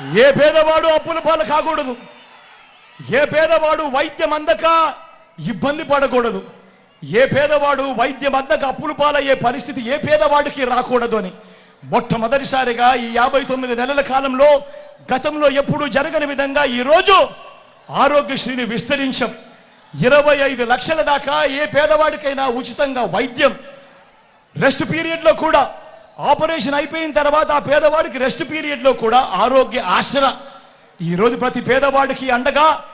ఏ పేదవాడు అప్పుల పాలు కాకూడదు. ఏ పేదవాడు వైద్యం అందక ఇబ్బంది పడకూడదు. ఏ పేదవాడు వైద్యం అందక అప్పులు పాలయ్యే పరిస్థితి ఏ పేదవాడికి రాకూడదు అని. మొట్టమొదటిసారిగా ఈ యాభై తొమ్మిది నెలల కాలంలో గతంలో ఎప్పుడూ జరగని విధంగా ఈ రోజు ఆరోగ్యశ్రీని విస్తరించాం. ఇరవై ఐదు లక్షల దాకా ఏ పేదవాడికైనా ఉచితంగా వైద్యం. రెస్ట్ పీరియడ్లో కూడా ఆపరేషన్ అయిపోయిన తర్వాత ఆ పేదవాడికి రెస్ట్ పీరియడ్లో కూడా ఆరోగ్య ఆసర ఈ రోజు ప్రతి పేదవాడికి అండగా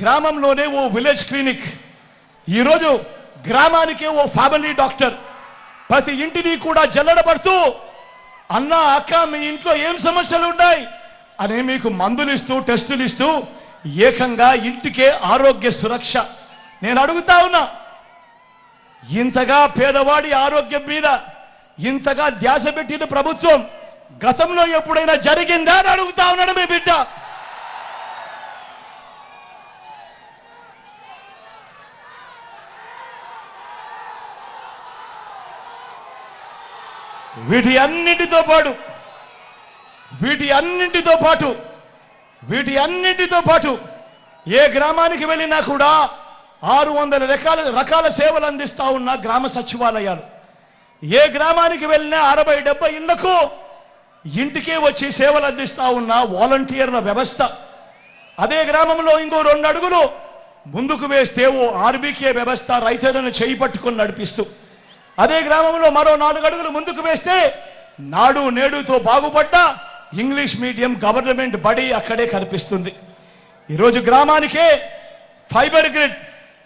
గ్రామంలోనే ఓ విలేజ్ క్లినిక్. ఈరోజు గ్రామానికే ఓ ఫ్యామిలీ డాక్టర్. ప్రతి ఇంటిని కూడా జల్లడపడుతూ అన్న అక్క మీ ఇంట్లో ఏం సమస్యలు ఉన్నాయి? అని మీకు మందులు ఇస్తూ టెస్టులు ఇస్తూ ఏకంగా ఇంటికే ఆరోగ్య సురక్ష. నేను అడుగుతా ఉన్నా ఇంతగా పేదవాడి ఆరోగ్యం మీద ఇంతగా ధ్యాస పెట్టిన ప్రభుత్వం. గతంలో ఎప్పుడైనా జరిగిందా అని అడుగుతా ఉన్నాడు మీ బిడ్డ. వీటి అన్నిటితో పాటు వీటి అన్నింటితో పాటు వీటి అన్నింటితో పాటు ఏ గ్రామానికి వెళ్ళినా కూడా ఆరు వందల రకాల రకాల సేవలు అందిస్తా ఉన్న గ్రామ సచివాలయాలు. ఏ గ్రామానికి వెళ్ళినా అరవై డెబ్బై ఇళ్ళకు ఇంటికే వచ్చి సేవలు అందిస్తా ఉన్న వాలంటీర్ల వ్యవస్థ. అదే గ్రామంలో ఇంకో రెండు అడుగులు ముందుకు వేస్తే ఓ ఆర్బీకే వ్యవస్థ రైతులను చేయి పట్టుకొని నడిపిస్తూ. అదే గ్రామంలో మరో నాలుగు అడుగులు ముందుకు వేస్తే నాడు నేడుతో బాగుపడ్డ ఇంగ్లీష్ మీడియం గవర్నమెంట్ బడి అక్కడే కనిపిస్తుంది. ఈరోజు గ్రామానికే ఫైబర్ గ్రిడ్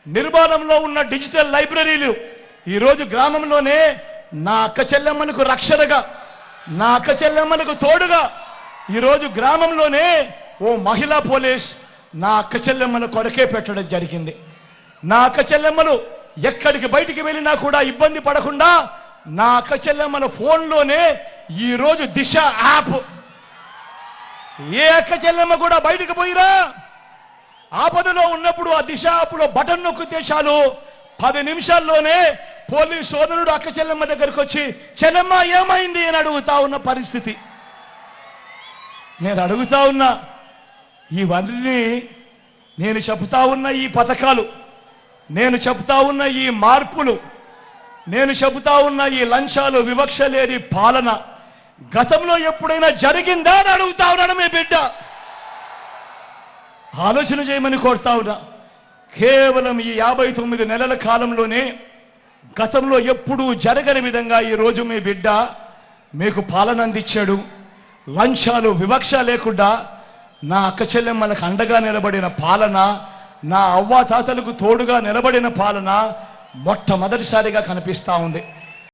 నిర్మాణంలో ఉన్న డిజిటల్ లైబ్రరీలు ఈరోజు గ్రామంలోనే నా అక్క చెల్లెమ్మలకు రక్షణగా నా అక్క చెల్లెమ్మలకు తోడుగా ఈరోజు గ్రామంలోనే ఓ మహిళా పోలీస్ నా అక్క చెల్లెమ్మల కొరకే పెట్టడం జరిగింది. నా అక్క చెల్లెమ్మలు ఎక్కడికి బయటికి వెళ్ళినా కూడా ఇబ్బంది పడకుండా నా అక్క చెల్లెమ్మల ఫోన్లోనే ఈరోజు దిశ యాప్. ఏ అక్క చెల్లెమ్మ కూడా బయటికి పోయిరా? ఆపదలో ఉన్నప్పుడు ఆ దిశ యాప్లో బటన్ నొక్కితే చాలు. పది నిమిషాల్లోనే పోలీస్ సోదరుడు అక్క చెల్లెమ్మ దగ్గరికి వచ్చి చెల్లెమ్మ ఏమైంది? అని అడుగుతా ఉన్న పరిస్థితి. నేను అడుగుతా ఉన్నా ఇవన్నీ నేను చెబుతా ఉన్న ఈ పథకాలు నేను చెబుతా ఉన్న ఈ మార్పులు నేను చెబుతా ఉన్న ఈ లంచాలు వివక్ష లేని పాలన గతంలో ఎప్పుడైనా జరిగిందా? అని అడుగుతా ఉన్నాను మీ బిడ్డ. ఆలోచన చేయమని కోరుతా ఉన్నా కేవలం ఈ యాభై తొమ్మిది నెలల కాలంలోనే గతంలో ఎప్పుడూ జరగని విధంగా ఈ రోజు మీ బిడ్డ మీకు పాలన అందించాడు. లంచాలు వివక్ష లేకుండా నా అక్క చెల్లెమ్మలకు అండగా నిలబడిన పాలన నా అవ్వాతాతలకు తోడుగా నిలబడిన పాలన మొట్టమొదటిసారిగా కనిపిస్తా ఉంది.